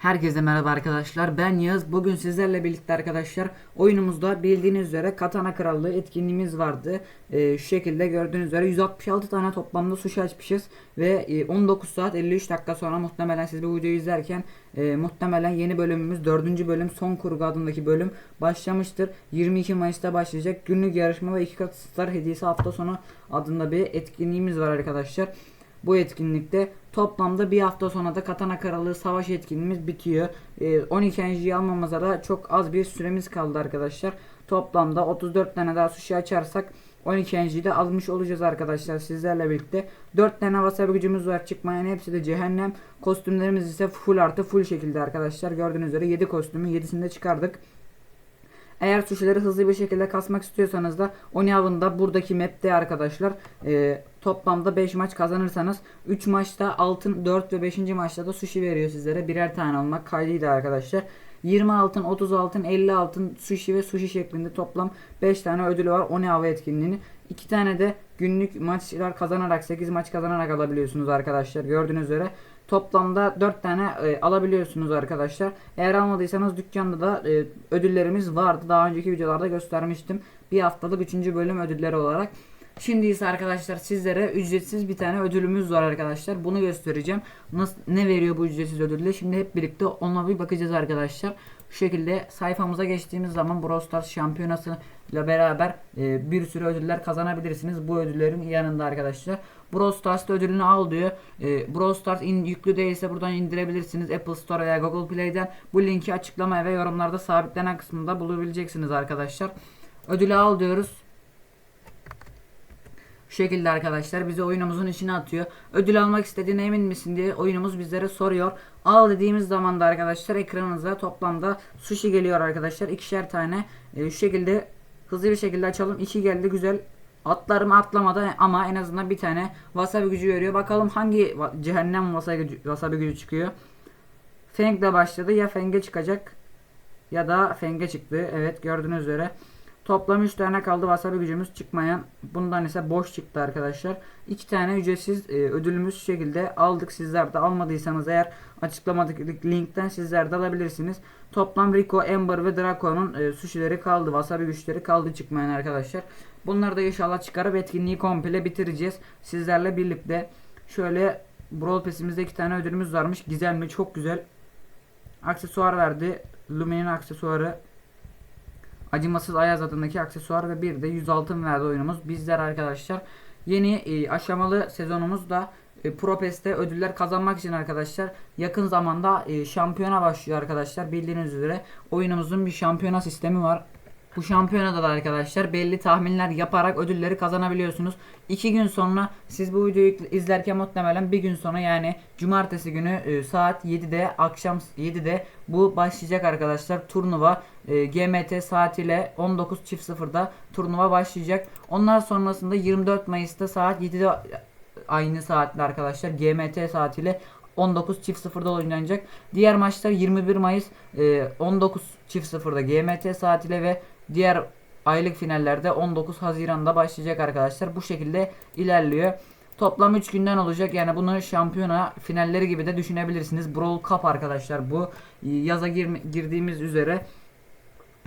Herkese merhaba arkadaşlar. Ben Yağız. Bugün sizlerle birlikte arkadaşlar oyunumuzda bildiğiniz üzere Katana Krallığı etkinliğimiz vardı. Ee, şu şekilde gördüğünüz üzere 166 tane toplamda sushi açmışız ve e, 19 saat 53 dakika sonra muhtemelen siz bu videoyu izlerken e, muhtemelen yeni bölümümüz 4. bölüm son kurgu adındaki bölüm başlamıştır. 22 Mayıs'ta başlayacak. Günlük yarışma ve iki kat star hediyesi hafta sonu adında bir etkinliğimiz var arkadaşlar. Bu etkinlikte toplamda bir hafta sonra da Katana Kralı Savaş etkinliğimiz bitiyor. Ee, 12 enerjiyi almamıza da çok az bir süremiz kaldı arkadaşlar. Toplamda 34 tane daha sushi açarsak 12 enerjiyi de almış olacağız arkadaşlar sizlerle birlikte. 4 tane wasabi gücümüz var çıkmayan hepsi de cehennem. Kostümlerimiz ise full artı full şekilde arkadaşlar. Gördüğünüz üzere 7 kostümü 7'sini de çıkardık. Eğer sushileri hızlı bir şekilde kasmak istiyorsanız da Onyav'ın buradaki map'te arkadaşlar e, toplamda 5 maç kazanırsanız 3 maçta altın 4 ve 5. maçta da sushi veriyor sizlere. Birer tane almak kaydıydı arkadaşlar. 20 altın, 30 altın, 50 altın sushi ve sushi şeklinde toplam 5 tane ödülü var Onyava etkinliğini. 2 tane de günlük maçlar kazanarak 8 maç kazanarak alabiliyorsunuz arkadaşlar. Gördüğünüz üzere Toplamda 4 tane e, alabiliyorsunuz arkadaşlar. Eğer almadıysanız dükkanda da e, ödüllerimiz vardı. Daha önceki videolarda göstermiştim. Bir haftalık 3. bölüm ödülleri olarak. Şimdi ise arkadaşlar sizlere ücretsiz bir tane ödülümüz var arkadaşlar. Bunu göstereceğim. Nasıl ne veriyor bu ücretsiz ödülle? Şimdi hep birlikte ona bir bakacağız arkadaşlar. Şu şekilde sayfamıza geçtiğimiz zaman Brawl Stars şampiyonası ile beraber e, bir sürü ödüller kazanabilirsiniz. Bu ödüllerin yanında arkadaşlar. Brawl Stars'ta ödülünü al diyor. E, Brawl Stars in, yüklü değilse buradan indirebilirsiniz. Apple Store veya Google Play'den. Bu linki açıklama ve yorumlarda sabitlenen kısmında bulabileceksiniz arkadaşlar. Ödülü al diyoruz. Şu şekilde arkadaşlar bizi oyunumuzun içine atıyor. Ödül almak istediğine emin misin diye oyunumuz bizlere soruyor. Al dediğimiz zaman da arkadaşlar ekranınıza toplamda sushi geliyor arkadaşlar. ikişer tane. E, şu şekilde hızlı bir şekilde açalım. 2 geldi güzel. Atlarım atlamadı ama en azından bir tane wasabi gücü veriyor. Bakalım hangi cehennem wasabi gücü, wasabi gücü çıkıyor. Feng ile başladı. Ya Feng'e çıkacak ya da Feng'e çıktı. Evet gördüğünüz üzere. Toplam 3 tane kaldı wasabi gücümüz çıkmayan. Bundan ise boş çıktı arkadaşlar. 2 tane ücretsiz e, ödülümüz şu şekilde aldık. Sizler de almadıysanız eğer açıklamadaki linkten sizler de alabilirsiniz. Toplam Rico, Ember ve Draco'nun e, sushileri kaldı. Wasabi güçleri kaldı çıkmayan arkadaşlar. Bunları da inşallah çıkarıp etkinliği komple bitireceğiz. Sizlerle birlikte. Şöyle Brawl Pass'imizde iki tane ödülümüz varmış. Gizemli çok güzel. Aksesuar verdi. Lumi'nin aksesuarı. Acımasız Ayaz adındaki aksesuar ve bir de 100 altın verdi oyunumuz. Bizler arkadaşlar yeni e, aşamalı sezonumuzda e, Pro PES'te ödüller kazanmak için arkadaşlar yakın zamanda e, şampiyona başlıyor arkadaşlar. Bildiğiniz üzere oyunumuzun bir şampiyona sistemi var. Bu şampiyonada da arkadaşlar belli tahminler yaparak ödülleri kazanabiliyorsunuz. 2 gün sonra siz bu videoyu izlerken muhtemelen bir gün sonra yani cumartesi günü e, saat 7'de akşam 7'de bu başlayacak arkadaşlar. Turnuva e, GMT saatiyle 19.00'da turnuva başlayacak. Ondan sonrasında 24 Mayıs'ta saat 7'de aynı saatle arkadaşlar GMT saatiyle 19.00'da oynanacak. Diğer maçlar 21 Mayıs e, 19.00'da GMT saatiyle ve diğer aylık finallerde 19 Haziran'da başlayacak arkadaşlar. Bu şekilde ilerliyor. Toplam 3 günden olacak. Yani bunu şampiyona finalleri gibi de düşünebilirsiniz. Brawl Cup arkadaşlar bu yaza gir girdiğimiz üzere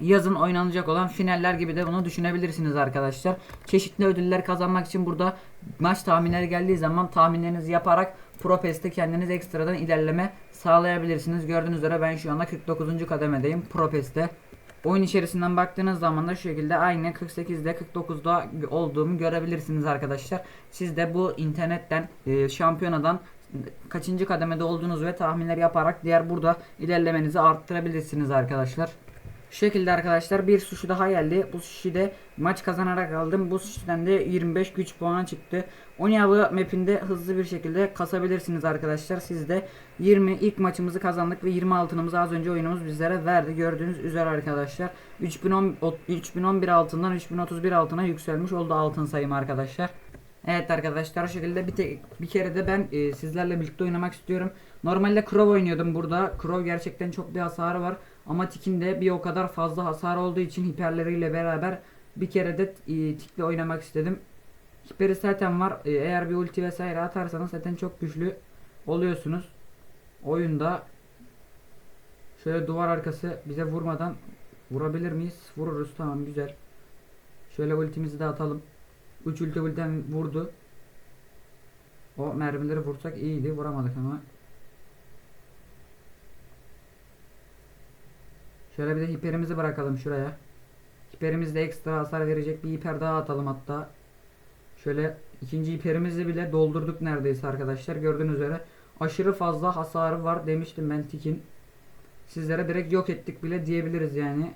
yazın oynanacak olan finaller gibi de bunu düşünebilirsiniz arkadaşlar. Çeşitli ödüller kazanmak için burada maç tahminleri geldiği zaman tahminlerinizi yaparak Pro PES'te kendiniz ekstradan ilerleme sağlayabilirsiniz. Gördüğünüz üzere ben şu anda 49. kademedeyim Pro PES'te. Oyun içerisinden baktığınız zaman da şu şekilde aynı 48'de 49'da olduğumu görebilirsiniz arkadaşlar. Siz de bu internetten e, şampiyonadan kaçıncı kademede olduğunuz ve tahminler yaparak diğer burada ilerlemenizi arttırabilirsiniz arkadaşlar. Şu şekilde arkadaşlar bir sushi daha geldi. Bu de maç kazanarak aldım. Bu sushi'den de 25 güç puanı çıktı. Onyavı mapinde hızlı bir şekilde kasabilirsiniz arkadaşlar. Siz de 20 ilk maçımızı kazandık ve 20 altınımızı az önce oyunumuz bizlere verdi. Gördüğünüz üzere arkadaşlar. 3010 3011 altından 3031 altına yükselmiş oldu altın sayım arkadaşlar. Evet arkadaşlar o şekilde bir, te, bir kere de ben e, sizlerle birlikte oynamak istiyorum. Normalde Crow oynuyordum burada. Crow gerçekten çok bir hasarı var. Ama Tik'in de bir o kadar fazla hasar olduğu için hiperleriyle beraber bir kere de e, Tik'le oynamak istedim. Hiperi zaten var. E, eğer bir ulti vesaire atarsanız zaten çok güçlü oluyorsunuz. Oyunda Şöyle duvar arkası bize vurmadan vurabilir miyiz? Vururuz tamam güzel. Şöyle ultimizi de atalım. 3 ulti ulten vurdu. O mermileri vursak iyiydi. Vuramadık ama. Şöyle bir de hiperimizi bırakalım şuraya. Hiperimizde ekstra hasar verecek bir hiper daha atalım hatta. Şöyle ikinci hiperimizi bile doldurduk neredeyse arkadaşlar. Gördüğünüz üzere aşırı fazla hasarı var demiştim ben Tik'in. Sizlere direkt yok ettik bile diyebiliriz yani.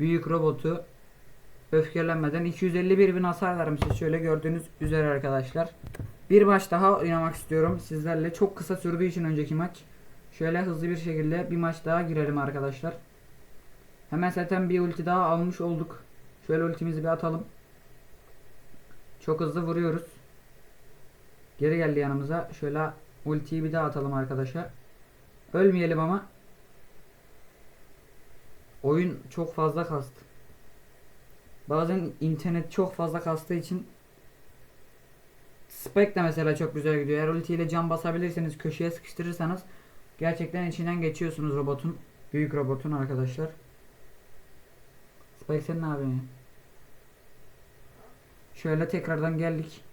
Büyük robotu öfkelenmeden 251 bin hasar vermişiz şöyle gördüğünüz üzere arkadaşlar. Bir maç daha oynamak istiyorum sizlerle. Çok kısa sürdüğü için önceki maç. Şöyle hızlı bir şekilde bir maç daha girelim arkadaşlar. Hemen zaten bir ulti daha almış olduk. Şöyle ultimizi bir atalım. Çok hızlı vuruyoruz. Geri geldi yanımıza. Şöyle ultiyi bir daha atalım arkadaşa. Ölmeyelim ama. Oyun çok fazla kastı. Bazen internet çok fazla kastığı için Spike de mesela çok güzel gidiyor. Eğer ultiyle cam basabilirseniz köşeye sıkıştırırsanız gerçekten içinden geçiyorsunuz robotun. Büyük robotun arkadaşlar. Spike sen ne? Şöyle tekrardan geldik.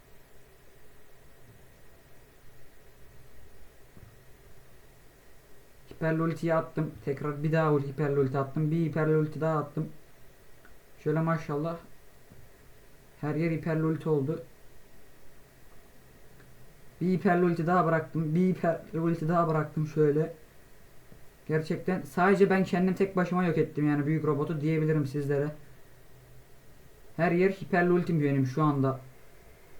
Hiperli attım. Tekrar bir daha hiperli ulti attım. Bir hiperli daha attım. Şöyle maşallah. Her yer hiperli oldu. Bir hiperli daha bıraktım. Bir hiperli daha bıraktım şöyle. Gerçekten sadece ben kendim tek başıma yok ettim yani büyük robotu diyebilirim sizlere. Her yer hiperli ultim benim şu anda.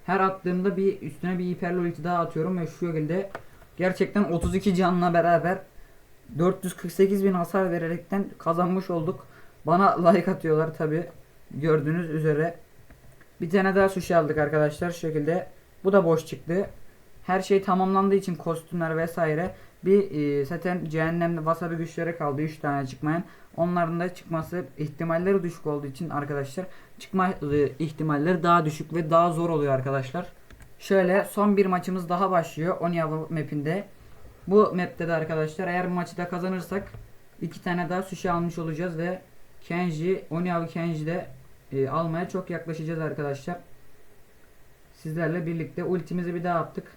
Her attığımda bir üstüne bir hiperli ulti daha atıyorum ve şu şekilde gerçekten 32 canla beraber 448 bin hasar vererekten kazanmış olduk. Bana like atıyorlar tabi gördüğünüz üzere. Bir tane daha sushi aldık arkadaşlar şu şekilde. Bu da boş çıktı. Her şey tamamlandığı için kostümler vesaire bir e, zaten cehennemde wasabi güçleri kaldı 3 tane çıkmayan. Onların da çıkması ihtimalleri düşük olduğu için arkadaşlar çıkma e, ihtimalleri daha düşük ve daha zor oluyor arkadaşlar. Şöyle son bir maçımız daha başlıyor Onyava map'inde. Bu map'te de arkadaşlar eğer maçı da kazanırsak iki tane daha sushi almış olacağız ve Kenji, Onyava Kenji de e, almaya çok yaklaşacağız arkadaşlar. Sizlerle birlikte ultimizi bir daha attık.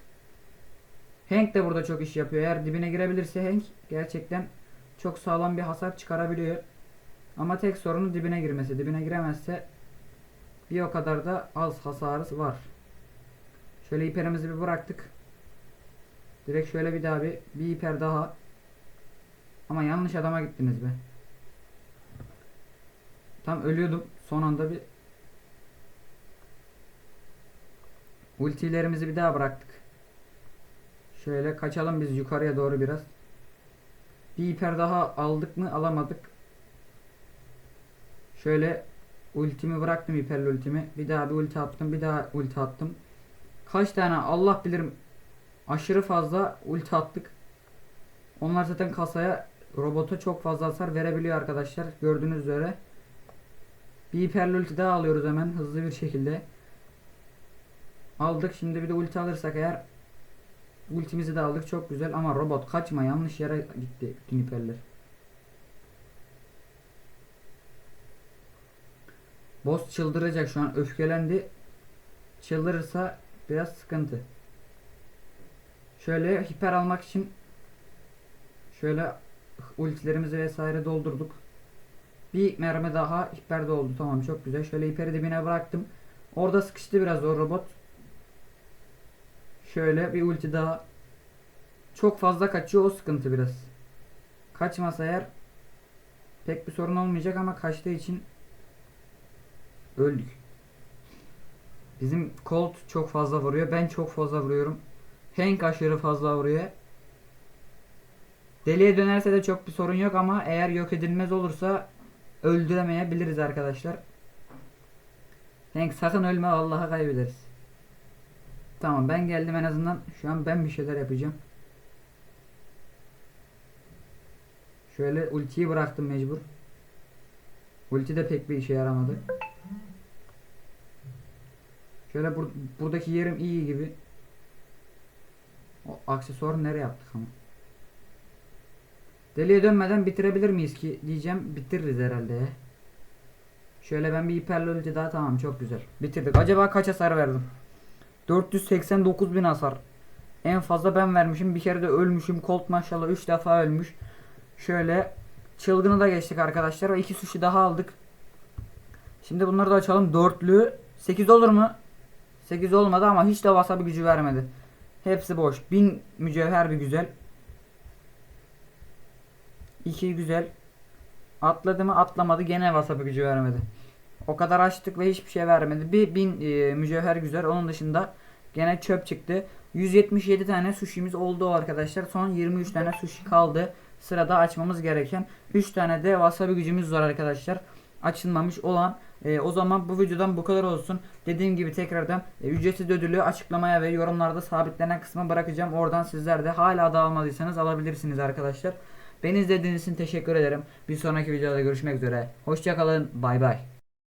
Hank de burada çok iş yapıyor. Eğer dibine girebilirse Hank gerçekten çok sağlam bir hasar çıkarabiliyor. Ama tek sorunu dibine girmesi. Dibine giremezse bir o kadar da az hasarı var. Şöyle hiperimizi bir bıraktık. Direkt şöyle bir daha bir, bir hiper daha. Ama yanlış adama gittiniz be. Tam ölüyordum. Son anda bir ultilerimizi bir daha bıraktık. Şöyle kaçalım biz yukarıya doğru biraz. Bir hiper daha aldık mı alamadık. Şöyle ultimi bıraktım hiperli ultimi. Bir daha bir ulti attım. Bir daha ulti attım. Kaç tane Allah bilirim aşırı fazla ulti attık. Onlar zaten kasaya robota çok fazla hasar verebiliyor arkadaşlar. Gördüğünüz üzere. Bir hiperli ulti daha alıyoruz hemen hızlı bir şekilde. Aldık. Şimdi bir de ulti alırsak eğer ultimizi de aldık. Çok güzel ama robot kaçma yanlış yere gitti bütün hiperler. Boss çıldıracak şu an öfkelendi. Çıldırırsa biraz sıkıntı. Şöyle hiper almak için şöyle ultilerimizi vesaire doldurduk. Bir mermi daha hiper doldu. Tamam çok güzel. Şöyle hiperi dibine bıraktım. Orada sıkıştı biraz o robot. Şöyle bir ulti daha. Çok fazla kaçıyor o sıkıntı biraz. Kaçmasa eğer pek bir sorun olmayacak ama kaçtığı için öldük. Bizim Colt çok fazla vuruyor. Ben çok fazla vuruyorum. Hank aşırı fazla vuruyor. Deliye dönerse de çok bir sorun yok ama eğer yok edilmez olursa öldüremeyebiliriz arkadaşlar. Hank sakın ölme Allah'a kaybederiz. Tamam ben geldim en azından. Şu an ben bir şeyler yapacağım. Şöyle ultiyi bıraktım mecbur. Ulti de pek bir işe yaramadı. Şöyle bur buradaki yerim iyi gibi. O aksesuarı nereye yaptık ama? Deliye dönmeden bitirebilir miyiz ki diyeceğim. Bitiririz herhalde. Şöyle ben bir hiperlolite daha tamam çok güzel. Bitirdik. Acaba kaç hasar verdim? 489 bin hasar. En fazla ben vermişim. Bir kere de ölmüşüm. Colt maşallah 3 defa ölmüş. Şöyle çılgını da geçtik arkadaşlar. Ve iki sushi daha aldık. Şimdi bunları da açalım. Dörtlü. 8 olur mu? 8 olmadı ama hiç de wasabi gücü vermedi. Hepsi boş. 1000 mücevher bir güzel. 2 güzel. Atladı mı atlamadı gene wasabi gücü vermedi. O kadar açtık ve hiçbir şey vermedi. Bir 1000 e, mücevher güzel. Onun dışında gene çöp çıktı. 177 tane sushi'miz oldu arkadaşlar. Son 23 tane sushi kaldı. Sırada açmamız gereken 3 tane de wasabi gücümüz var arkadaşlar. Açılmamış olan. E, o zaman bu videodan bu kadar olsun. Dediğim gibi tekrardan e, ücretsiz ödülü açıklamaya ve yorumlarda sabitlenen kısma bırakacağım. Oradan sizler de hala da almadıysanız alabilirsiniz arkadaşlar. Beni izlediğiniz için teşekkür ederim. Bir sonraki videoda görüşmek üzere. Hoşçakalın. Bay bay.